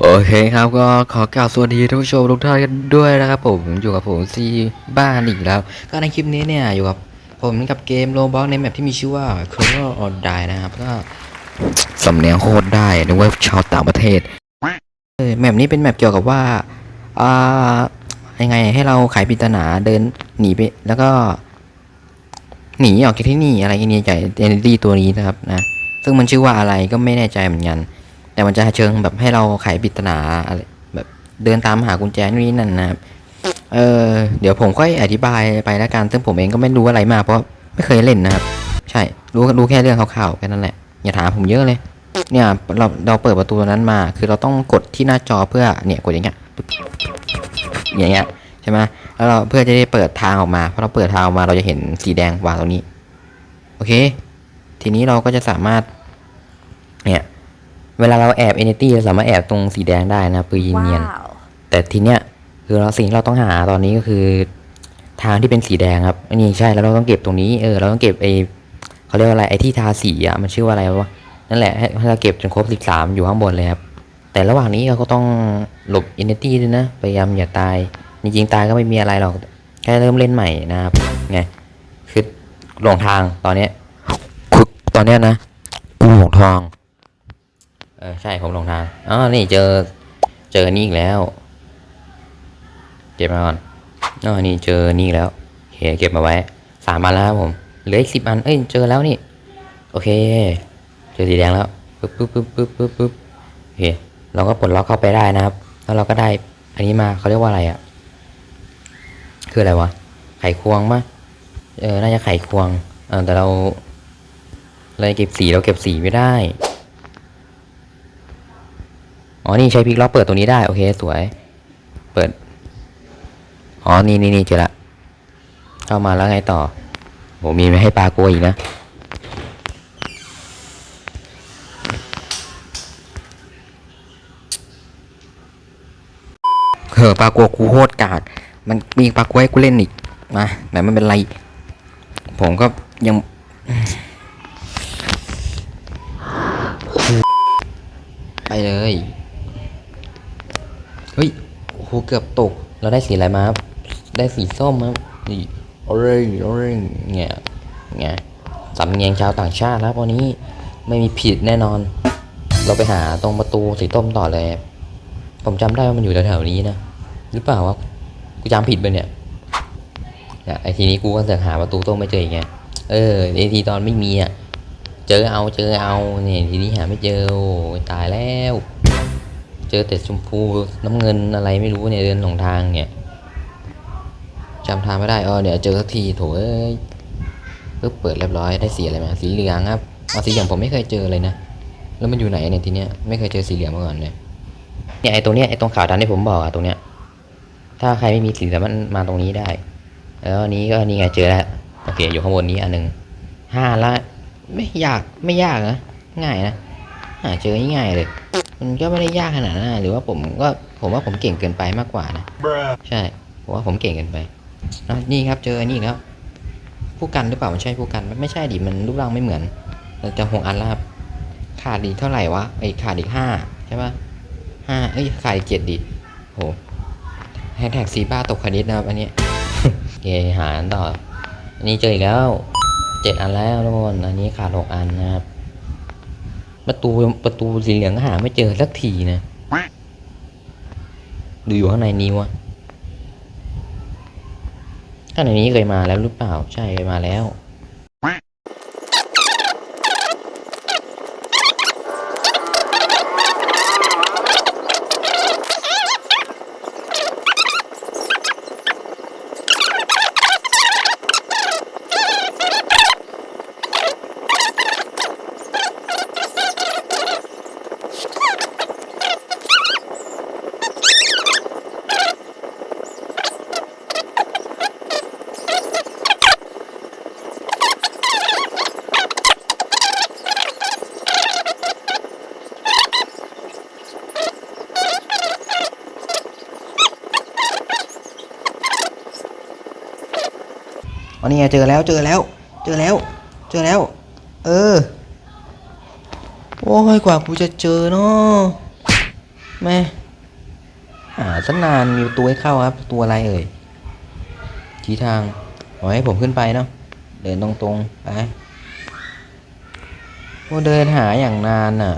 โอเคครับก็ขอกล่าวสวัสดีท่านผู้ชมทุกท่านกันด้วยนะครับผมอยู่กับผมซีบ้านอีกแล้ว ก็ในคลิปนี้เนี่ยอยู่กับผมกับเกมโลบ็อกในแมปที่มีชื่อว่า Color or Die นะครับก็สำเนียงโคตรได้นึกว่าชาวต่างประเทศเออแมปนี้เป็นแมปเกี่ยวกับว่าอ่ายังไงให้เราไขปริศนาเดินหนีไปแล้วก็ หนีออกจากที่นี่อะไรเงี้ยจากเอเนตี้ตัวนี้นะครับนะซึ่งมันชื่อว่าอะไรก็ไม่แน่ใจเหมือนกัน แต่มันจะเชิงแบบให้เราไขปริศนาอะไรแบบเดินตามหากุญแจนู่นนี่นั่นนะครับเออเดี๋ยวผมค่อยอธิบายไปแล้วกันซึ่งผมเองก็ไม่รู้อะไรมากเพราะไม่เคยเล่นนะครับ ใช่รู้รู้แค่เรื่องคร่าวๆแค่นั้นแหละอย่าถามผมเยอะเลย เนี่ยเราเราเปิดประตูนั้นมา คือเราต้องกดที่หน้าจอเพื่อเนี่ยกดอย่างเงี้ยอย่างเงี้ยใช่ไหมแล้วเราเพื่อจะได้เปิดทางออกมาพอเราเปิดทางออกมาเราจะเห็นสีแดงวางตรงนี้ โอเค ทีนี้เราก็จะสามารถ เนี่ย เวลาเราแอบเอเนตี้เราสามารถแอบตรงสีแดงได้นะปืนเนียน Wow. แต่ทีเนี้ยคือเราสิ่งที่เราต้องหาตอนนี้ก็คือ ทางที่เป็นสีแดงครับอันนี้ใช่แล้วเราต้องเก็บตรงนี้เออเราต้องเก็บไอเขาเรียกว่าอะไรไอที่ทาสีอะมันชื่อว่าอะไรวะนั่นแหละให้ให้เราเก็บจนครบสิบสามอยู่ข้างบนเลยครับแต่ระหว่างนี้เราก็ต้องหลบอินเนตี้ด้วยนะพยายามอย่าตายจริงๆตายก็ไม่มีอะไรหรอกแค่เริ่มเล่นใหม่นะครับไงคือหลงทางตอนเนี้ยคือตอนเนี้ยนะกูหลงทางเออใช่ผมลงทางอ๋อนี่เจอเจอนี่อีกแล้ว เก็บมาก่อนอ๋อนี่เจอนี่แล้วโอเคเก็บมาไว้สามอันแล้วครับผมเหลืออีกสิบอันเอ้ยเจอแล้วนี่ โอเค เจอสีแดงแล้วปึ๊บปึ๊บปึ๊บปึ๊บปึ๊บปึ๊บโอเคเราก็ปลดล็อกเข้าไปได้นะครับ แล้วเราก็ได้อันนี้มาเขาเรียกว่าอะไรอะ่ะ คืออะไรวะ ไขควงปะเออ น่าจะไขควง เออแต่เราเราเก็บสีเราเก็บสีไม่ได้ อ๋อ นี่ใช้พลิกล็อกเปิดตรงนี้ได้ โอเค สวย เปิด อ๋อ นี่นี่นี่เจอละ เข้ามาแล้วไงต่อโหมีไม่ให้ปลากลัวอีกนะเออปลากลัวกูโคตรกาก มันมีปลากลัวให้กูเล่นอีก มาแต่ไม่เป็นไร ผมก็ยังไปเลย โอ้โหเกือบตก เราได้สีอะไรมาครับ ได้สีส้มครับนี่โอเรนโอเรนเนี่ยไงสำเนียงชาวต่างชาติครับวันนี้ไม่มีผิดแน่นอน เราไปหาตรงประตูสีส้มต่อเลย ผมจำได้ว่ามันอยู่แถวๆนี้นะ หรือเปล่าวะ กูจำผิดไปเนี่ยเนี่ยไอทีนี้กูก็จะหาประตูต้มไม่เจออีกไง เออไอทีตอนไม่มีอะ เจอเอาเจอเอาเนี่ยทีนี้หาไม่เจอตายแล้ว จอแต่ชมพูน้ำเงินอะไรไม่รู้เนี่ยเดินหลงทางเนี่ยจำทางไม่ได้เออเดี๋ยวเจอสักทีโถเอ้ยปึ๊บเปิดเรียบร้อยได้สีอะไรมาสีเหลืองครับเอาสีเหลืองผมไม่เคยเจอเลยนะแล้วมันอยู่ไหนเนี่ยทีเนี้ยไม่เคยเจอสีเหลืองมาก่อนเลยเนี่ยไอตรงเนี้ยไอตรงขาวดำที่ผมบอกอะตรงเนี้ยถ้าใครไม่มีสีสามารถมาตรงนี้ได้แล้วอันนี้ก็นี่ไงเจอแล้วโอเคอยู่ข้างบนนี้อันหนึ่งห้าละไม่ยากไม่ยากนะง่ายนะหาเจอง่ายเลย มันก็ไม่ได้ยากขนาดนั้นนะหรือว่าผมก็ผมว่าผมเก่งเกินไปมากกว่านะ ใช่ผมว่าผมเก่งเกินไปนะนี่ครับเจออันนี้อีกแล้วผู้กันหรือเปล่ามันใช่ผู้กันมันไม่ใช่ดิมันรูปร่างไม่เหมือนเราจะหกอันแล้วครับขาดอีกเท่าไหร่วะไอ้ยขาดอีกห้าใช่ปะห้าเอ้ยขาดอีกเจ็ดดิโหแฮชแท็กสีบ้าตกคณิตนะครับอันนี้โอเคหาอันต่อ อันนี้เจออีกแล้วเจ็ดอันแล้วทุกคนอันนี้ขาดหกอันนะครับ ประตูประตูสีเหลืองหาไม่เจอสักทีนะ ดูอยู่ข้างในนี้วะข้างในนี้เคยมาแล้วหรือเปล่า ใช่เคยมาแล้ว อ๋อนี่ไงเจอแล้วเจอแล้ว เจอแล้ว เจอแล้ว เออ โอ้ยกว่ากูจะเจอเนาะแม่หาตั้งนานมีประตูให้เข้าครับ ตัวอะไรเอ่ยชี้ทางขอให้ผมขึ้นไปเนาะเดินตรงๆไปโอ้เดินหาอย่างนานอะ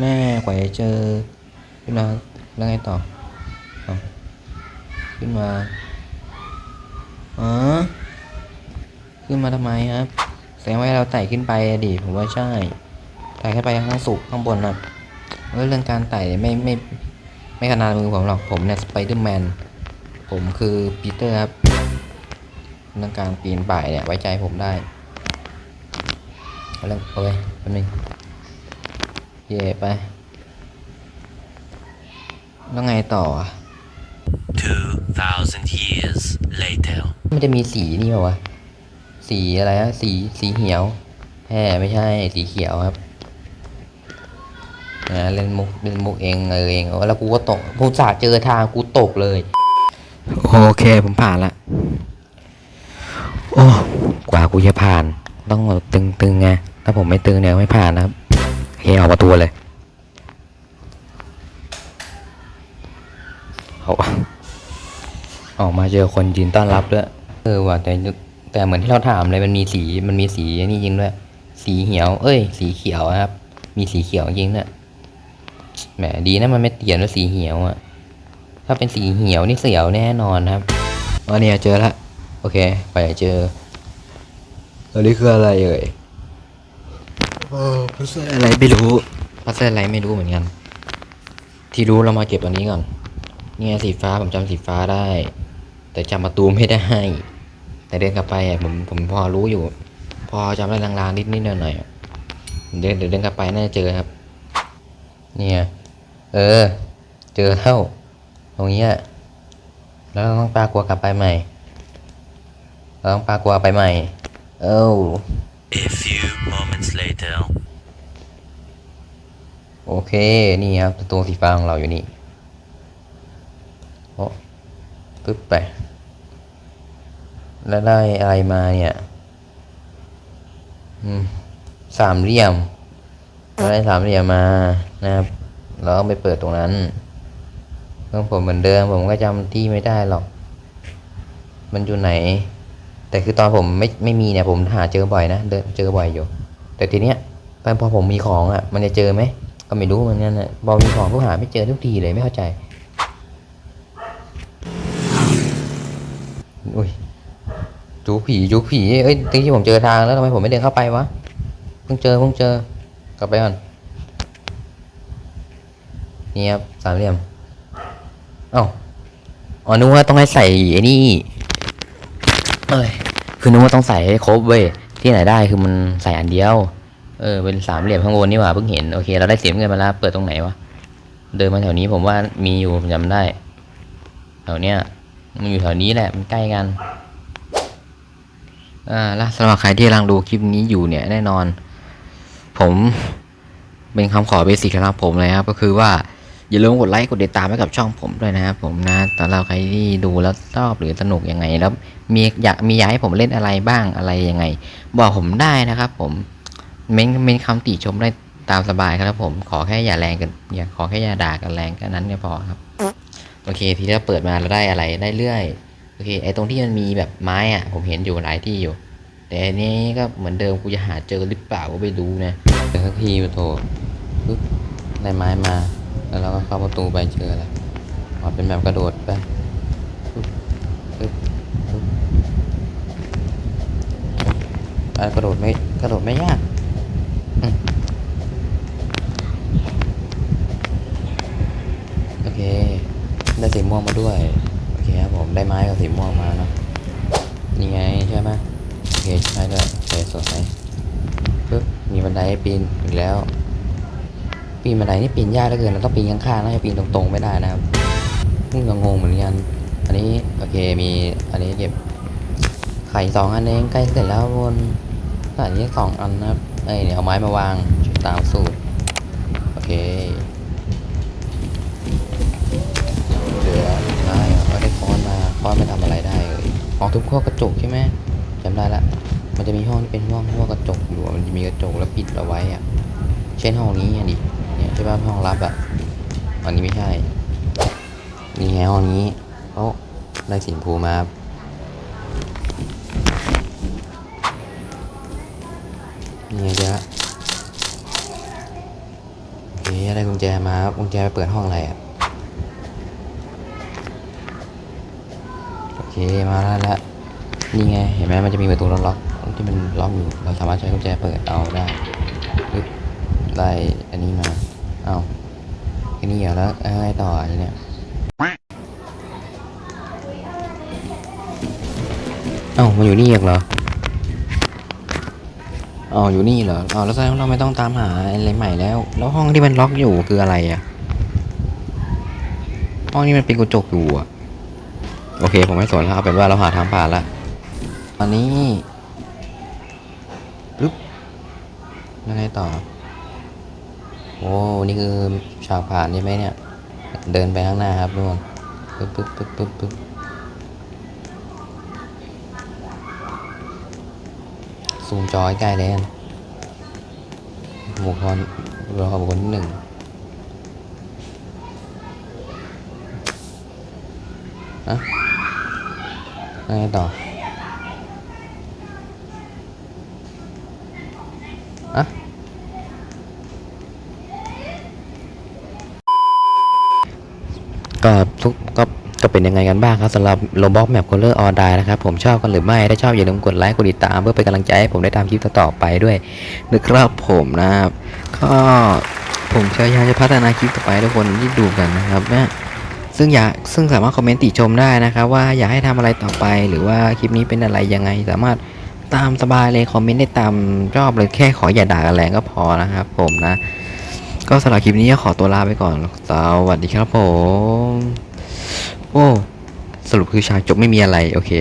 แม่กว่าจะเจอขึ้นมาแล้วไงต่ออขึ้นมาอ๋อ ขึ้นมาทำไมครับแสดงว่าเราไต่ขึ้นไปอะดิผมว่าใช่ไต่ขึ้นไปข้างสุกข้างบนนะเออเรื่องการไต่เนี่ยไม่ไม่ไม่ขนาดมือผมหรอกผมเนี่ยสไปเดอร์แมนผมคือปีเตอร์ครับเรื่องการปีนป่ายเนี่ยไว้ใจผมได้เอาเรื่องโอเคแป๊บนึงเย่ไปแล้วไงต่ออะ2,000 years later. มันจะมีสีนี่เปล่าวะ สีอะไรอะสีสีเหียวแฮ่ไม่ใช่สีเขียวครับนะเล่นมุกเล่นมุกเองเออเองแล้วกูก็ตกผู้สาเจอทางกูตกเลย โอเคผมผ่านละโอ้กว่ากูจะผ่าน ต้องตึงๆไงถ้าผมไม่ตึงเนี่ยไม่ผ่านนะครับเคออกมาตัวเลยเอาออกมาเจอคนยืนต้อนรับด้วยเออว่ะแต่ แต่เหมือนที่เราถามเลยมันมีสีมันมีสีนี่จริงด้วย สีเหียว เอ้ย สีเขียวครับ มีสีเขียวจริงเนี่ยแหมดีนะมันไม่เตียนว่าสีเหียวอะถ้าเป็นสีเหียวนี่เสียวแน่นอนครับอ๋อเนี่ยเจอละโอเค ไปเจออันนี้คืออะไรเอ่ยเออพัสอะไรไม่รู้พัสอะไรไม่รู้เหมือนกัน ที่รู้เรามาเก็บอันนี้ก่อน เนี่ยสีฟ้าผมจำสีฟ้าได้ แต่จำประตูไม่ได้ แต่เดินกลับไปอะผมผมพอรู้อยู่ พอจำได้ลางๆนิดนิดหน่อยหน่อยๆอะเดินเดี๋ยวเดินกลับไปน่าจะเจอครับ เนี่ยเออ เจอแล้วตรงเนี้ยแล้วเราต้องปลากลัวกลับไปใหม่เราต้องปลากลัวไปใหม่ เอ้า A few moments later. โอเค นี่ครับประตูสีฟ้าของเราอยู่นี่โอ้ปึ๊บไป แล้วได้อะไรมาเนี่ยสามเหลี่ยมเราได้สามเหลี่ยมมานะครับเราต้องไปเปิดตรงนั้นเรื่องผมเหมือนเดิมผมก็จำที่ไม่ได้หรอก มันอยู่ไหน แต่คือตอนผมไม่ไม่มีเนี่ยผมหาเจอบ่อยนะเดินเจอบ่อยอยู่ แต่ทีเนี้ยพอผมมีของอะ มันจะเจอไหมก็ไม่รู้เหมือนกันนะพอมีของก็หาไม่เจอทุกทีเลยไม่เข้าใจอุ้ย จูผีจูผีเอ้ยตะกี้ผมเจอทางแล้วทำไมผมไม่เดินเข้าไปวะเพิ่งเจอเพิ่งเจอกลับไปก่อนนี่ครับสามเหลี่ยมเอ้าอ๋อนึกว่าต้องให้ใส่ไอ้นี่เอ้ยคือนึกว่าต้องใส่ให้ครบเว้ยที่ไหนได้คือมันใส่อันเดียวเออเป็นสามเหลี่ยมข้างบนนี่หว่าเพิ่งเห็นโอเคเราได้เสียเงินมาแล้วเปิดตรงไหนวะเดินมาแถวนี้ผมว่ามีอยู่ผมจำได้แถวเนี้ยมันอยู่แถวนี้แหละมันใกล้กัน อ่าแล้วสำหรับใครที่กำลังดูคลิปนี้อยู่เนี่ยแน่นอน ผมเป็นคำขอเบสิกสำหรับผมเลยครับก็คือว่าอย่าลืมกดไลค์กดติดตามให้กับช่องผมด้วยนะครับผมนะสำหรับใครที่ดูแล้วชอบหรือสนุกยังไง แล้วมีอยากมีอยากให้ผมเล่นอะไรบ้างอะไรยังไง บอกผมได้นะครับ ผมเม้นเม้นคำติชมได้ตามสบายครับผม ขอแค่อย่าแรงกันอย่าขอแค่อย่าด่ากันแรงแค่นั้นก็พอครับ โอเค ทีนี้เปิดมาเราได้อะไรได้เรื่อย เคไอตรงที่มันมีแบบไม้อะผมเห็นอยู่หลายที่อยู่ แต่อันนี้ก็เหมือนเดิมกูจะหาเจอหรือเปล่าก็ไม่รู้นะเจอสักทีมาโถปึ๊บได้ไม้มา แล้วเราก็เข้าประตูไปเจออะไรอ๋อเป็นแบบกระโดดไปปึ๊บปึ๊บปึ๊บอะกระโดดไม่กระโดดไม่ยากโอเค ได้สีม่วงมาด้วย ได้ไม้กับสีม่วงมาเนาะนี่ไงใช่ไหมโอเคใช่ด้วยโอเคสวยปึ๊บมีบันไดให้ปีนอีกแล้ว ปีนบันไดนี่ปีนยากเหลือเกินเราต้องปีนข้างๆน่าจะปีนตรงๆไม่ได้นะครับนี่ก็งงเหมือนกัน อันนี้โอเคมีอันนี้เก็บไข่สองอันเองใกล้เสร็จแล้วบนอันนี้สองอันนะครับเอ้ยเดี๋ยวเอาไม้มาวางตามสูตรโอเค ค้อนมาค้อนไม่ทำอะไรได้เลยของทุบข้อกระจกใช่ไหมจำได้ละ มันจะมีห้องที่เป็นห้องห้องกระจกอยู่มันจะมีกระจกแล้วปิดเอาไว้อะเช่นห้องนี้อะดิ เนี่ยใช่ป่ะห้องรับอะอันนี้ไม่ใช่ นี่ไงห้องนี้โอ้ได้สีชมพูมาครับนี่ไงเจอละโอเคได้กุญแจมาครับกุญแจไปเปิดห้องอะไรอะโอเค มาแล้วละนี่ไง เห็นไหมมันจะมีประตูล็อกที่มันล็อกอยู่ เราสามารถใช้กุญแจเปิดเอาได้ปึ๊บได้อันนี้มา เอาแค่นี้เหรอแล้วเอาไงต่ออันเนี้ยเอ้ามันอยู่นี่อีกเหรออ๋ออยู่นี่เหรออ๋อแล้วแสดงว่าเราไม่ต้องตามหาอะไรใหม่แล้ว แล้วห้องที่มันล็อกอยู่คืออะไรอะห้องนี้มันเป็นกระจกอยู่อะ โอเค ผมไม่สนแล้วเอาเป็นว่าเราหาทางผ่านละตอนนี้ปึ๊บยังไงต่อ โอ้นี่คือฉากผ่านใช่ไหมเนี่ย เดินไปข้างหน้าครับทุกคนปึ๊บปึ๊บปึ๊บปึ๊บปึ๊บซูมจอใกล้เลยกันบุคคลรอบุคคลที่หนึ่งอะ ไงต่ออะก็ทุกก็ก็เป็นยังไงกันบ้างครับสำหรับโลบ็อกแมปคอลเลอร์ออดายนะครับ ผมชอบกันหรือไม่ ถ้าชอบอย่าลืมกดไลค์กดติดตาม เพื่อเป็นกำลังใจให้ผมได้ทำคลิปต่อๆไปด้วยนะครับผมนะครับ ก็ผมพยายามจะพัฒนาคลิปต่อไปทุกคนที่ดูกันนะครับนะ ซึ่งอยากซึ่งสามารถคอมเมนต์ติชมได้นะครับ ว่าอยากให้ทำอะไรต่อไป หรือว่าคลิปนี้เป็นอะไรยังไง สามารถตามสบายเลยคอมเมนต์ได้ตามชอบเลยแค่ขออย่าด่ากันแรงก็พอนะครับ ผมนะ ก็สำหรับคลิปนี้ขอตัวลาไปก่อนสวัสดีครับผม โอ้สรุปคือฉากจบไม่มีอะไร โอเค